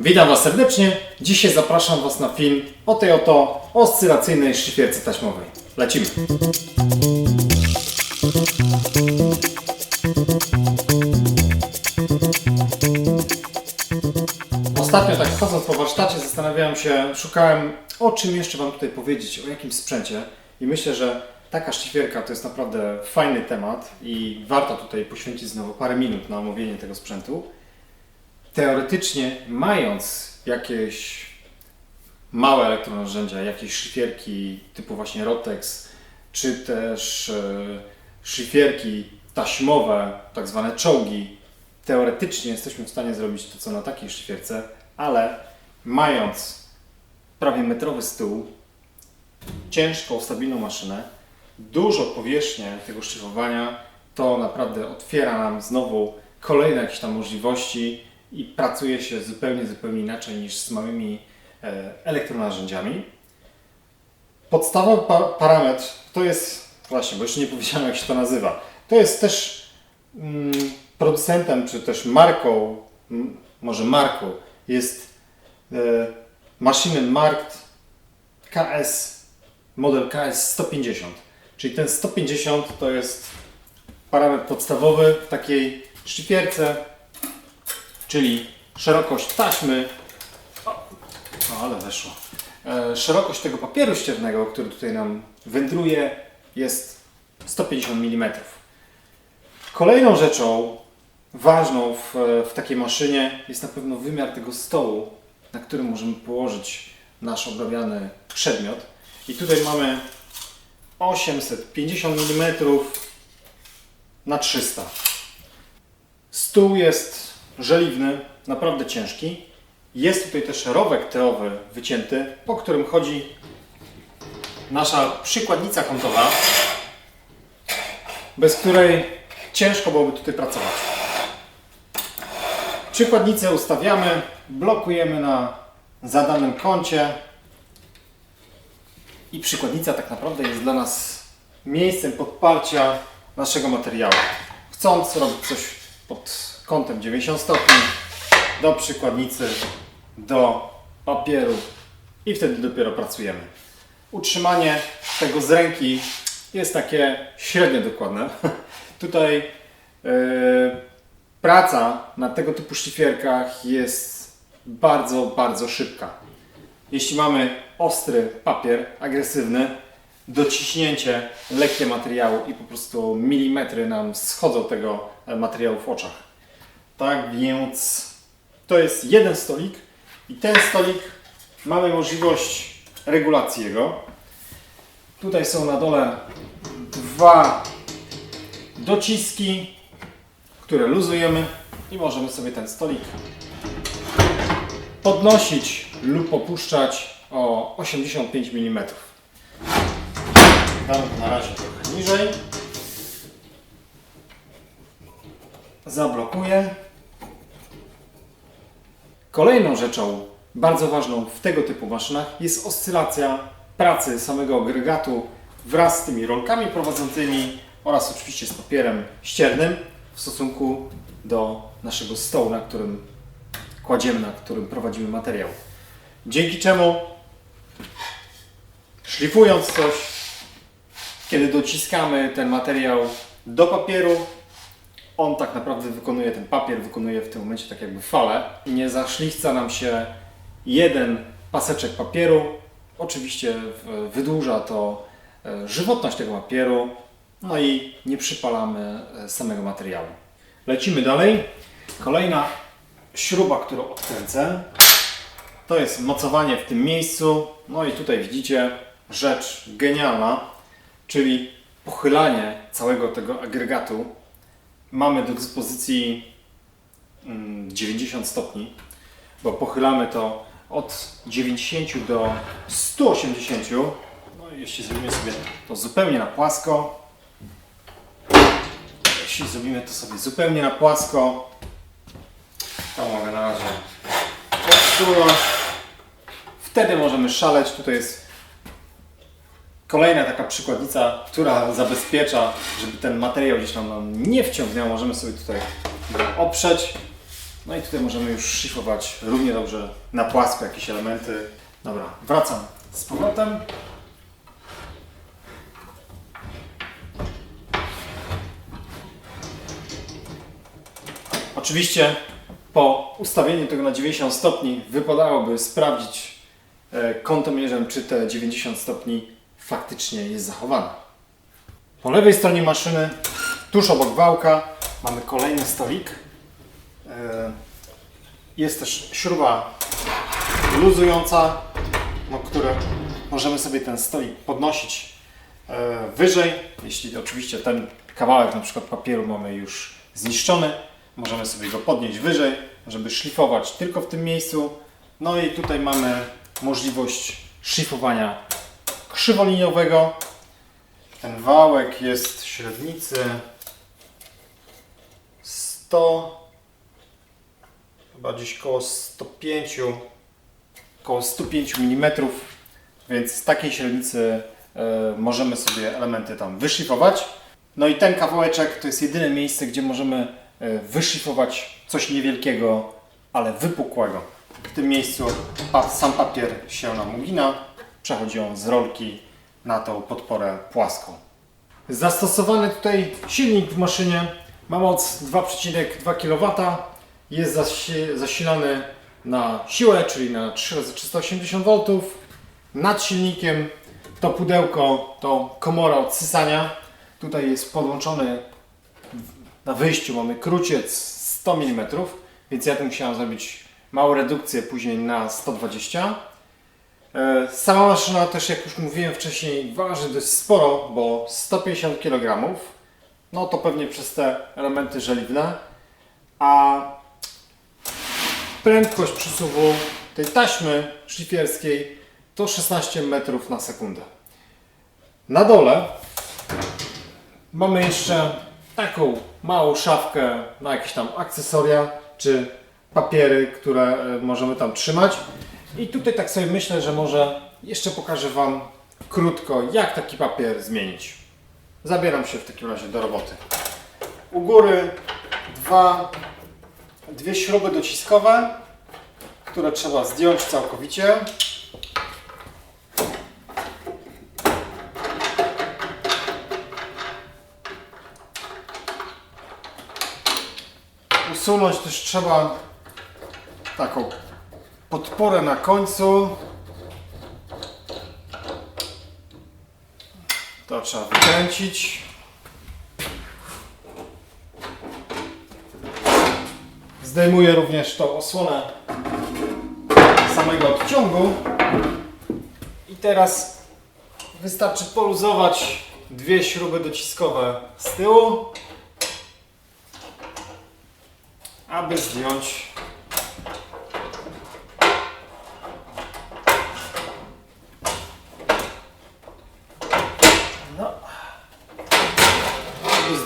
Witam Was serdecznie. Dzisiaj zapraszam Was na film o tej oto oscylacyjnej szlifierce taśmowej. Lecimy. Ostatnio tak chodząc po warsztacie zastanawiałem się, szukałem o czym jeszcze Wam tutaj powiedzieć, o jakim sprzęcie i myślę, że taka szlifierka to jest naprawdę fajny temat i warto tutaj poświęcić znowu parę minut na omówienie tego sprzętu teoretycznie mając jakieś małe elektronarzędzia, jakieś szlifierki typu właśnie Rotex, czy też e, szlifierki taśmowe, tak zwane czołgi, teoretycznie jesteśmy w stanie zrobić to, co na takiej szlifierce, ale mając prawie metrowy stół, ciężką, stabilną maszynę, dużo powierzchnię tego szlifowania, to naprawdę otwiera nam znowu kolejne jakieś tam możliwości i pracuje się zupełnie, zupełnie inaczej niż z małymi e, elektronarzędziami. Podstawowy pa parametr to jest, właśnie, bo jeszcze nie powiedziałem jak się to nazywa, to jest też mm, producentem, czy też marką, może marką, jest e, Maschinenmarkt KS, model KS 150. Czyli ten 150 to jest parametr podstawowy w takiej szlifierce, czyli szerokość taśmy, o, o, ale weszło, e, szerokość tego papieru ściernego, który tutaj nam wędruje jest 150 mm. Kolejną rzeczą ważną w, w takiej maszynie jest na pewno wymiar tego stołu, na którym możemy położyć nasz obrabiany przedmiot. I tutaj mamy 850 mm na 300. Stół jest żeliwny, naprawdę ciężki. Jest tutaj też rowek teowy wycięty, po którym chodzi nasza przykładnica kątowa, bez której ciężko byłoby tutaj pracować. Przykładnicę ustawiamy, blokujemy na zadanym kącie i przykładnica tak naprawdę jest dla nas miejscem podparcia naszego materiału. Chcąc robić coś pod kątem 90 stopni, do przykładnicy, do papieru i wtedy dopiero pracujemy. Utrzymanie tego z ręki jest takie średnio dokładne. Tutaj yy, praca na tego typu szlifierkach jest bardzo, bardzo szybka. Jeśli mamy ostry papier, agresywny, dociśnięcie lekkie materiału i po prostu milimetry nam schodzą tego materiału w oczach. Tak więc to jest jeden stolik i ten stolik mamy możliwość regulacji jego. Tutaj są na dole dwa dociski, które luzujemy i możemy sobie ten stolik podnosić lub opuszczać o 85 mm. Dam na razie trochę niżej. Zablokuję. Kolejną rzeczą bardzo ważną w tego typu maszynach jest oscylacja pracy samego agregatu wraz z tymi rolkami prowadzącymi oraz oczywiście z papierem ściernym w stosunku do naszego stołu, na którym kładziemy, na którym prowadzimy materiał. Dzięki czemu szlifując coś, kiedy dociskamy ten materiał do papieru, on tak naprawdę wykonuje ten papier, wykonuje w tym momencie tak jakby falę nie zaszlichca nam się jeden paseczek papieru. Oczywiście wydłuża to e, żywotność tego papieru, no i nie przypalamy e, samego materiału. Lecimy dalej. Kolejna śruba, którą odkręcę, to jest mocowanie w tym miejscu. No i tutaj widzicie rzecz genialna, czyli pochylanie całego tego agregatu. Mamy do dyspozycji mm, 90 stopni, bo pochylamy to od 90 do 180. No i jeśli zrobimy sobie to zupełnie na płasko, jeśli zrobimy to sobie zupełnie na płasko, to mogę na razie odsunąć. Wtedy możemy szaleć. Tutaj jest kolejna taka przykładnica, która zabezpiecza, żeby ten materiał gdzieś tam nam nie wciągnął. Możemy sobie tutaj oprzeć No i tutaj możemy już szlifować równie dobrze na płasko jakieś elementy. Dobra, wracam z powrotem. Oczywiście po ustawieniu tego na 90 stopni wypadałoby sprawdzić e, kątomierzem, czy te 90 stopni faktycznie jest zachowane. Po lewej stronie maszyny, tuż obok wałka, mamy kolejny stolik. E, Jest też śruba luzująca, no, które możemy sobie ten stolik podnosić e, wyżej. Jeśli oczywiście ten kawałek na przykład papieru mamy już zniszczony, możemy sobie go podnieść wyżej, żeby szlifować tylko w tym miejscu. No i tutaj mamy możliwość szlifowania krzywoliniowego. Ten wałek jest średnicy 100, chyba gdzieś koło 105, koło 105 mm, więc z takiej średnicy e, możemy sobie elementy tam wyszlifować. No i ten kawałeczek to jest jedyne miejsce, gdzie możemy e, wyszlifować coś niewielkiego, ale wypukłego. W tym miejscu sam papier się nam ugina, przechodzi on z rolki na tą podporę płaską. Zastosowany tutaj silnik w maszynie ma moc 2,2 kW. Jest zasi- zasilany na siłę, czyli na 3 razy 380 V. Nad silnikiem to pudełko to komora od sysania. Tutaj jest podłączony na wyjściu mamy kruciec 100 mm, więc ja tu musiałem zrobić małą redukcję później na 120 E, Sama maszyna też, jak już mówiłem wcześniej, waży dość sporo, bo 150 kg. No to pewnie przez te elementy żeliwne. A prędkość przesuwu tej taśmy szlifierskiej to 16 metrów na sekundę. Na dole mamy jeszcze taką małą szafkę na jakieś tam akcesoria czy papiery, które e, możemy tam trzymać. I tutaj tak sobie myślę, że może jeszcze pokażę Wam krótko, jak taki papier zmienić. Zabieram się w takim razie do roboty. U góry dwa, dwie śruby dociskowe, które trzeba zdjąć całkowicie. Usunąć też trzeba taką podporę na końcu. To trzeba wykręcić. Zdejmuję również tą osłonę samego odciągu. I teraz wystarczy poluzować dwie śruby dociskowe z tyłu, aby zdjąć No. Żeby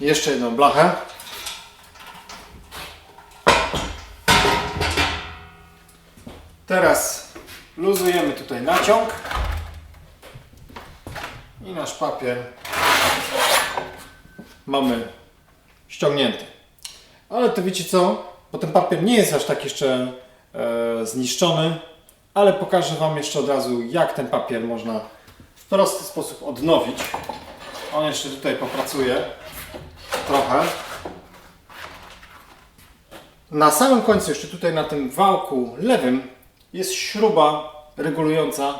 jeszcze jedną blachę. Teraz luzujemy tutaj naciąg i nasz papier mamy ściągnięty. Ale to wiecie co? Bo ten papier nie jest aż tak jeszcze e, zniszczony, ale pokażę Wam jeszcze od razu, jak ten papier można w prosty sposób odnowić. On jeszcze tutaj popracuje trochę. Na samym końcu, jeszcze tutaj na tym wałku lewym, jest śruba regulująca,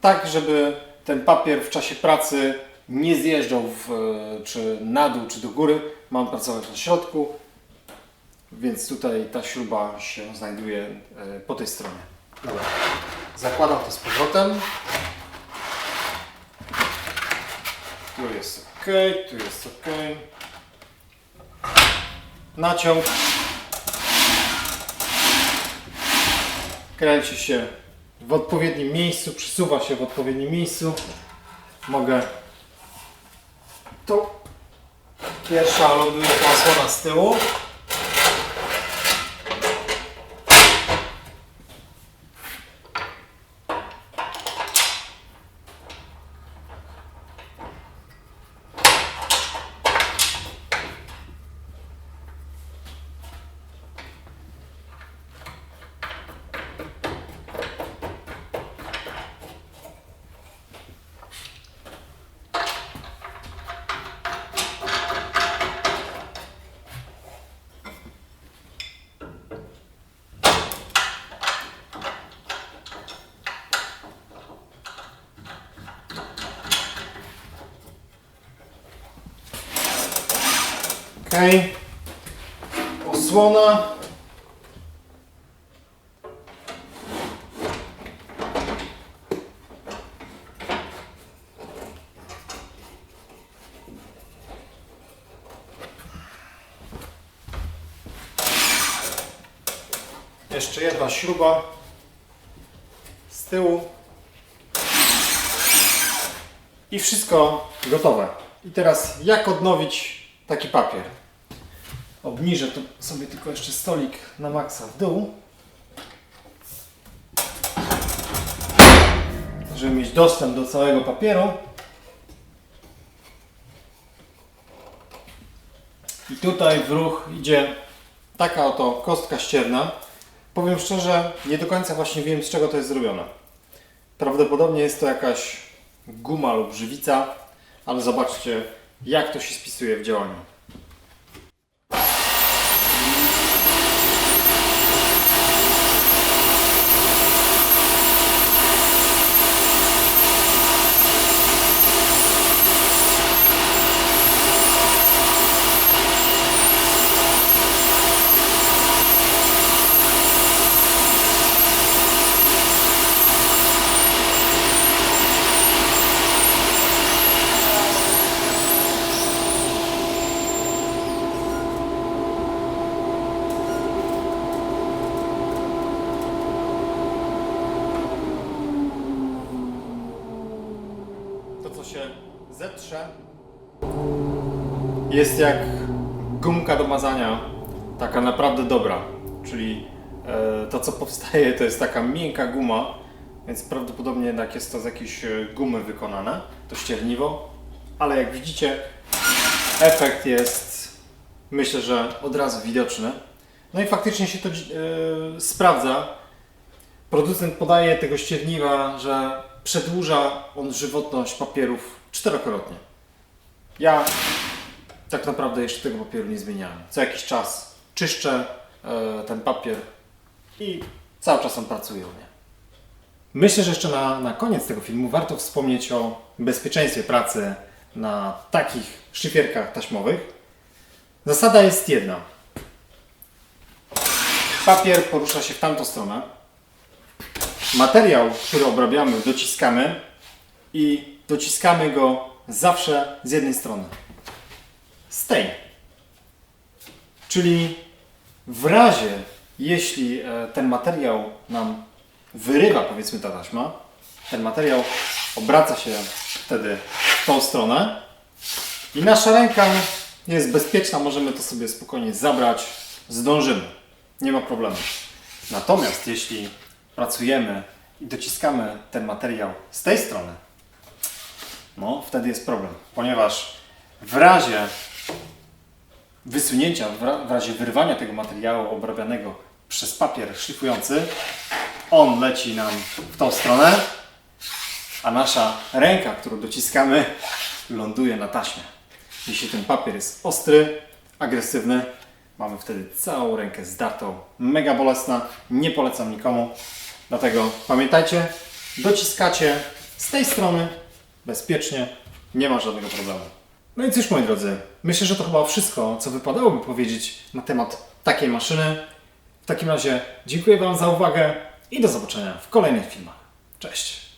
tak żeby ten papier w czasie pracy nie zjeżdżał w, e, czy na dół, czy do góry. Mam pracować na środku, więc tutaj ta śruba się znajduje e, po tej stronie. Dobra. Zakładam to z powrotem. Tu jest ok, tu jest ok. Naciąg. Kręci się w odpowiednim miejscu, przysuwa się w odpowiednim miejscu. Mogę. Tu pierwsza ląduje ta osłona z tyłu. Osłona. Jeszcze jedna śruba z tyłu. I wszystko gotowe. I teraz jak odnowić taki papier? Obniżę tu sobie tylko jeszcze stolik na maksa w dół. Żeby mieć dostęp do całego papieru. I tutaj w ruch idzie taka oto kostka ścierna. Powiem szczerze, nie do końca właśnie wiem z czego to jest zrobione. Prawdopodobnie jest to jakaś guma lub żywica, ale zobaczcie jak to się spisuje w działaniu. To co się jest jak gumka do mazania, taka naprawdę dobra. Czyli e, to co powstaje to jest taka miękka guma, więc prawdopodobnie jednak jest to z jakiejś e, gumy wykonane, to ścierniwo, ale jak widzicie efekt jest myślę, że od razu widoczny. No i faktycznie się to e, sprawdza. Producent podaje tego ścierniwa, że przedłuża on żywotność papierów czterokrotnie. Ja tak naprawdę jeszcze tego papieru nie zmieniałem. Co jakiś czas czyszczę e, ten papier i cały czas on pracuje u mnie. Myślę, że jeszcze na, na koniec tego filmu warto wspomnieć o bezpieczeństwie pracy na takich szlifierkach taśmowych. Zasada jest jedna. Papier porusza się w tamtą stronę. Materiał, który obrabiamy, dociskamy i dociskamy go zawsze z jednej strony. Z tej. Czyli w razie, jeśli e, ten materiał nam wyrywa, powiedzmy ta taśma, ten materiał obraca się wtedy w tą stronę i nasza ręka jest bezpieczna, możemy to sobie spokojnie zabrać, zdążymy. Nie ma problemu. Natomiast jeśli pracujemy i dociskamy ten materiał z tej strony, no wtedy jest problem, ponieważ w razie wysunięcia, w ra- w razie wyrwania tego materiału obrabianego przez papier szlifujący, on leci nam w tą stronę, a nasza ręka, którą dociskamy, ląduje na taśmie. Jeśli ten papier jest ostry, agresywny, mamy wtedy całą rękę zdartą, mega bolesna, nie polecam nikomu. Dlatego pamiętajcie, dociskacie z tej strony bezpiecznie, nie ma żadnego problemu. No i cóż moi drodzy, myślę, że to chyba wszystko, co wypadałoby powiedzieć na temat takiej maszyny. W takim razie dziękuję Wam za uwagę i do zobaczenia w kolejnych filmach. Cześć!